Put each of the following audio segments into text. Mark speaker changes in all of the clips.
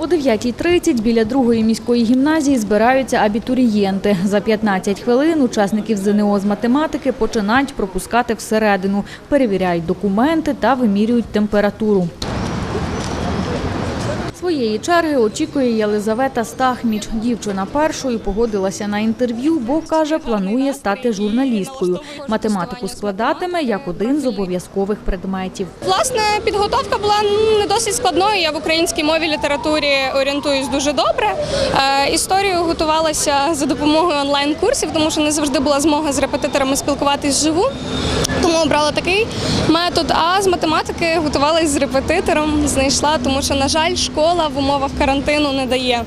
Speaker 1: О 9.30 біля другої міської гімназії збираються абітурієнти. За 15 хвилин учасників ЗНО з математики починають пропускати всередину, перевіряють документи та вимірюють температуру. Своєї черги очікує Єлизавета Стахміч. Дівчина першою погодилася на інтерв'ю, бо каже, планує стати журналісткою. Математику складатиме як один з обов'язкових предметів.
Speaker 2: Власне, підготовка була ну, не досить складною. Я в українській мові літературі орієнтуюсь дуже добре. Е, історію готувалася за допомогою онлайн-курсів, тому що не завжди була змога з репетиторами спілкуватись вживу. Тому обрала такий метод. А з математики готувалася з репетитором, знайшла, тому що, на жаль, школа в умовах карантину не дає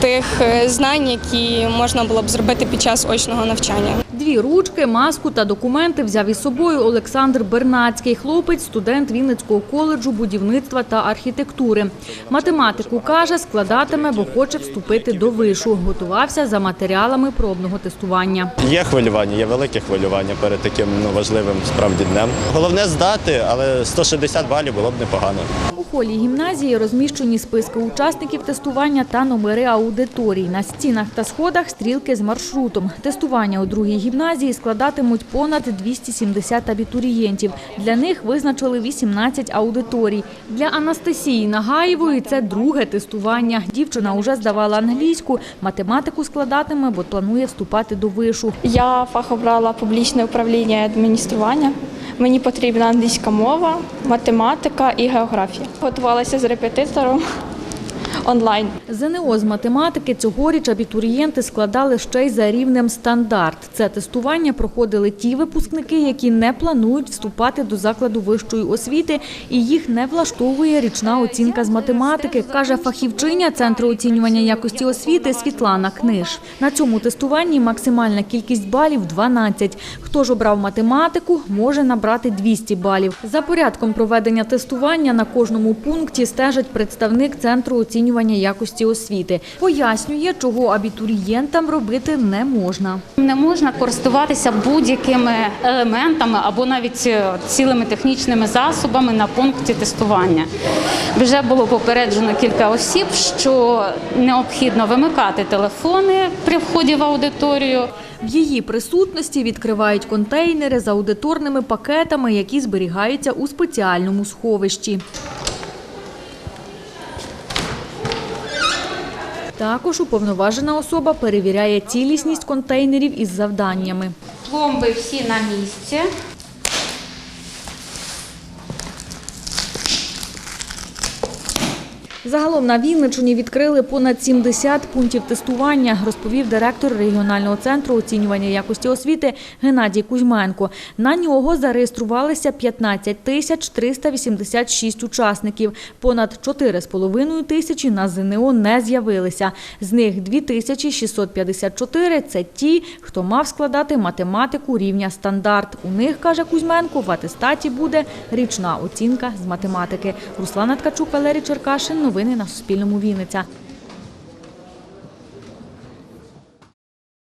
Speaker 2: тих е, знань, які можна було б зробити під час очного навчання.
Speaker 1: Дві ручки, маску та документи взяв із собою Олександр Бернацький, хлопець, студент Вінницького коледжу будівництва та архітектури. Математику каже, складатиме, бо хоче вступити до вишу. Готувався за матеріалами пробного тестування.
Speaker 3: Є хвилювання, є велике хвилювання перед таким ну, важливим справді днем. Головне здати, але 160 балів було б непогано.
Speaker 1: У холі гімназії розміщені списки учасників тестування та номери аудиторій. На стінах та сходах стрілки з маршрутом. Тестування у другій гімназії складатимуть понад 270 абітурієнтів. Для них визначили 18 аудиторій. Для Анастасії Нагаєвої це друге тестування. Дівчина уже здавала англійську, математику складатиме, бо планує вступати до вишу.
Speaker 4: Я фах обрала публічне управління і адміністрування. Мені потрібна англійська мова, математика і географія. Готувалася з репетитором онлайн.
Speaker 1: ЗНО з математики цьогоріч абітурієнти складали ще й за рівнем стандарт. Це тестування проходили ті випускники, які не планують вступати до закладу вищої освіти, і їх не влаштовує річна оцінка з математики, каже фахівчиня Центру оцінювання якості освіти Світлана Книж. На цьому тестуванні максимальна кількість балів 12. Хто ж обрав математику, може набрати 200 балів. За порядком проведення тестування на кожному пункті стежить представник Центру оцінювання якості освіти. Пояснює, чого абітурієнтам робити не можна.
Speaker 5: Не можна користуватися будь-якими елементами або навіть е, цілими технічними засобами на пункті тестування. Вже було попереджено кілька осіб, що необхідно вимикати телефони при вході в аудиторію.
Speaker 1: В її присутності відкривають контейнери з аудиторними пакетами, які зберігаються у спеціальному сховищі. Також уповноважена особа перевіряє цілісність контейнерів із завданнями.
Speaker 5: Пломби всі на місці.
Speaker 1: Загалом на Вінниччині відкрили понад 70 пунктів тестування, розповів директор регіонального центру оцінювання якості освіти Геннадій Кузьменко. На нього зареєструвалися 15 тисяч 386 учасників. Понад 4,5 тисячі на ЗНО не з'явилися. З них 2654 – це ті, хто мав складати математику рівня стандарт. У них, каже Кузьменко, в атестаті буде річна оцінка з математики. Руслана Ткачук, Валерій Черкашин. Новини на Суспільному. Вінниця.